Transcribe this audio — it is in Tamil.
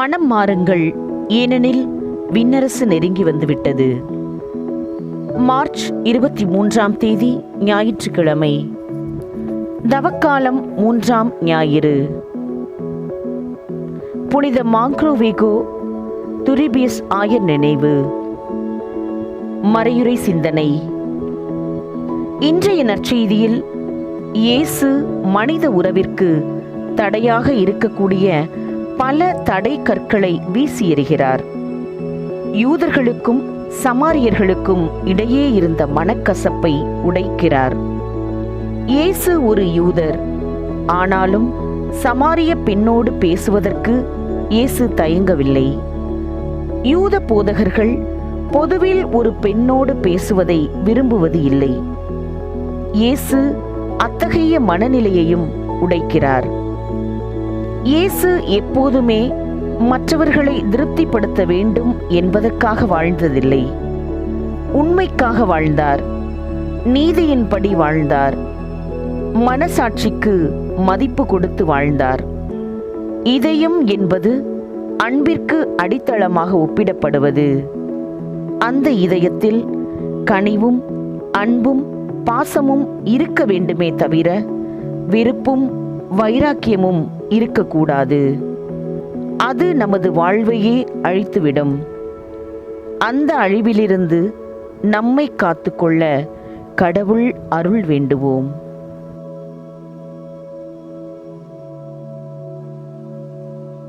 மனம் மாறுங்கள். ஏனெனில் விண்ணரசு நெருங்கி வந்துவிட்டது. மார்ச் இருபத்தி மூன்றாம் தேதி ஞாயிற்றுக்கிழமை. தவக்காலம் மூன்றாம் ஞாயிறு. புனித மாங்க்ரோவேகோ துரிபியஸ் ஆயர் நினைவு. மறையுறை சிந்தனை. இன்றைய நற்செய்தியில் இயேசு மனித உறவிற்கு தடையாக இருக்கக்கூடிய பல தடை கற்களை வீசி எறிகிறார். யூதர்களுக்கும் சமாரியர்களுக்கும் இடையே இருந்த மனக்கசப்பை உடைக்கிறார். இயேசு ஒரு யூதர். ஆனாலும் சமாரிய பெண்ணோடு பேசுவதற்கு இயேசு தயங்கவில்லை. யூத போதகர்கள் பொதுவில் ஒரு பெண்ணோடு பேசுவதை விரும்புவது இல்லை. இயேசு அத்தகைய மனநிலையையும் உடைக்கிறார். இயேசு எப்போதுமே மற்றவர்களை திருப்திப்படுத்த வேண்டும் என்பதற்காக வாழ்ந்ததில்லை. உண்மைக்காக வாழ்ந்தார். நீதியின்படி வாழ்ந்தார். மனசாட்சிக்கு மதிப்பு கொடுத்து வாழ்ந்தார். இதயம் என்பது அன்பிற்கு அடித்தளமாக ஒப்பிடப்படுவது. அந்த இதயத்தில் கனிவும் அன்பும் பாசமும் இருக்க வேண்டுமே தவிர வெறுப்பும் வைராக்கியமும் இருக்கக்கூடாது. அது நமது வாழ்வையே அழித்துவிடும். அந்த அழிவிலிருந்து நம்மை காத்துக்கொள்ள கடவுள் அருள் வேண்டுவோம்.